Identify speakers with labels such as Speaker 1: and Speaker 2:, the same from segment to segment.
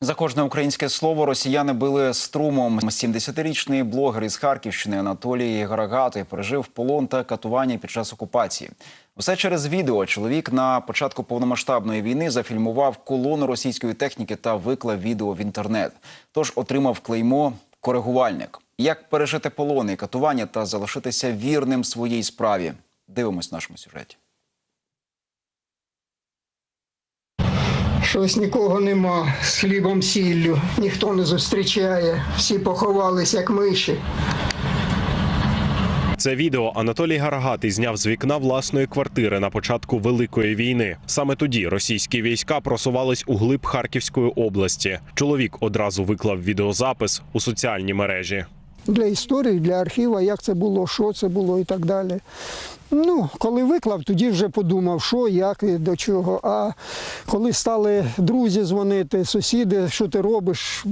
Speaker 1: За кожне українське слово росіяни били струмом. 70-річний блогер із Харківщини Анатолій Гарагатий пережив полон та катування під час окупації. Усе через відео чоловік на початку повномасштабної війни зафільмував колону російської техніки та виклав відео в інтернет. Тож отримав клеймо коригувальник. Як пережити полон і катування та залишитися вірним своїй справі? Дивимось в нашому сюжеті.
Speaker 2: Щось нікого нема з хлібом сіллю, ніхто не зустрічає, всі поховались, як миші.
Speaker 3: Це відео Анатолій Гарагатий зняв з вікна власної квартири на початку Великої війни. Саме тоді російські війська просувались у глиб Харківської області. Чоловік одразу виклав відеозапис у соціальні мережі.
Speaker 2: Для історії, для архіву, як це було, що це було і так далі. Ну, коли виклав, тоді вже подумав, що, як і до чого. А коли стали друзі дзвонити, сусіди, що ти робиш,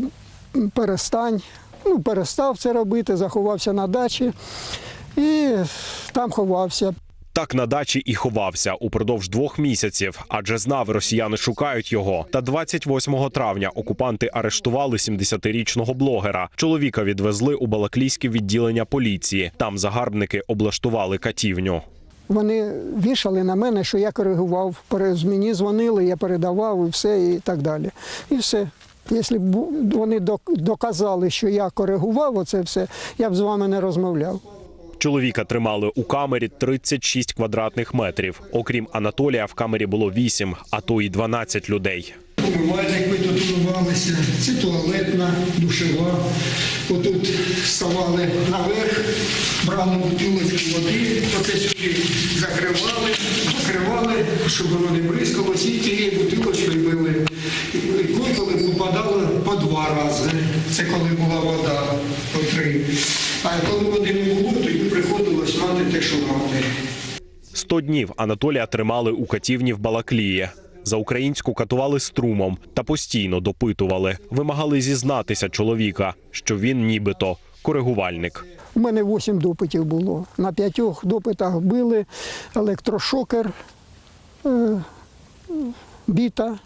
Speaker 2: перестань. Ну, перестав це робити, заховався на дачі і там ховався.
Speaker 3: Так на дачі і ховався упродовж двох місяців, адже знав, росіяни шукають його. Та 28 травня окупанти арештували 70-річного блогера. Чоловіка відвезли у Балаклійське відділення поліції. Там загарбники облаштували катівню.
Speaker 2: Вони вішали на мене, що я коригував. Мені дзвонили, я передавав і все, і так далі. І все. Якщо б вони док- доказали, що я коригував оце все, я б з вами не розмовляв.
Speaker 3: Чоловіка тримали у камері 36 квадратних метрів. Окрім Анатолія, в камері було 8, а то й 12 людей.
Speaker 2: Умивальник ми тут умивалися, це туалетна, душева. Отут вставали наверх, брали бутилочку води, оце сюди закривали, закривали, щоб воно не бризкалося, і тією бутилочкою мили. І коли попадало по два рази. Це коли була вода, по три. А коли води не було, мати те, що.
Speaker 3: 100 днів Анатолія тримали у катівні в Балаклії. За українську катували струмом та постійно допитували, вимагали зізнатися чоловіка, що він нібито коригувальник.
Speaker 2: У мене 8 допитів було. На п'ятьох допитах били електрошокер, е, біта,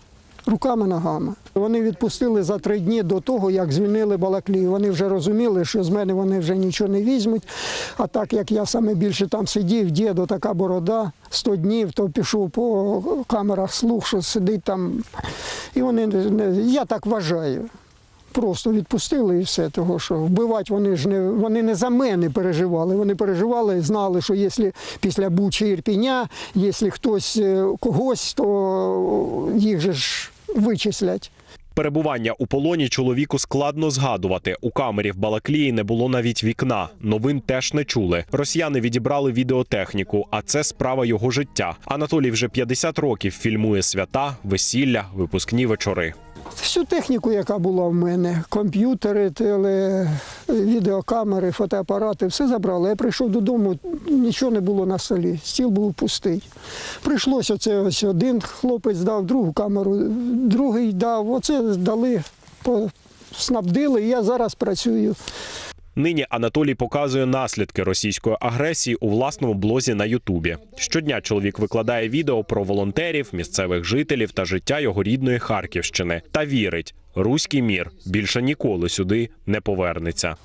Speaker 2: руками, ногами. Вони відпустили за три дні до того, як звільнили Балаклію. Вони вже розуміли, що з мене вони вже нічого не візьмуть. А так як я саме більше там сидів, дідо така борода, 100 днів, то пішов по камерах слух, що сидить там. І вони не- я так вважаю. Просто відпустили і все, того що вбивати вони ж не вони не за мене переживали. Вони переживали, знали, що якщо після Бучі Ірпіня, якщо хтось е, когось, то їх же ж вичислять.
Speaker 3: Перебування у полоні чоловіку складно згадувати. У камері в Балаклії не було навіть вікна. Новин теж не чули. Росіяни відібрали відеотехніку, а це справа його життя. Анатолій вже 50 років фільмує свята, весілля, випускні вечори.
Speaker 2: Всю техніку, яка була в мене, комп'ютери, теле, відеокамери, фотоапарати, все забрали. Я прийшов додому, нічого не було на столі, стіл був пустий. Прийшлося оце ось один хлопець дав другу камеру, другий дав, оце дали, снабдили, і я зараз працюю.
Speaker 3: Нині Анатолій показує наслідки російської агресії у власному блозі на Ютубі. Щодня чоловік викладає відео про волонтерів, місцевих жителів та життя його рідної Харківщини та вірить, руський мір більше ніколи сюди не повернеться.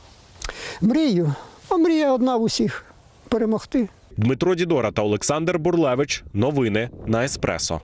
Speaker 2: Мрію, а мрія одна в усіх перемогти.
Speaker 3: Дмитро Дідора та Олександр Бурлевич. Новини на Еспресо.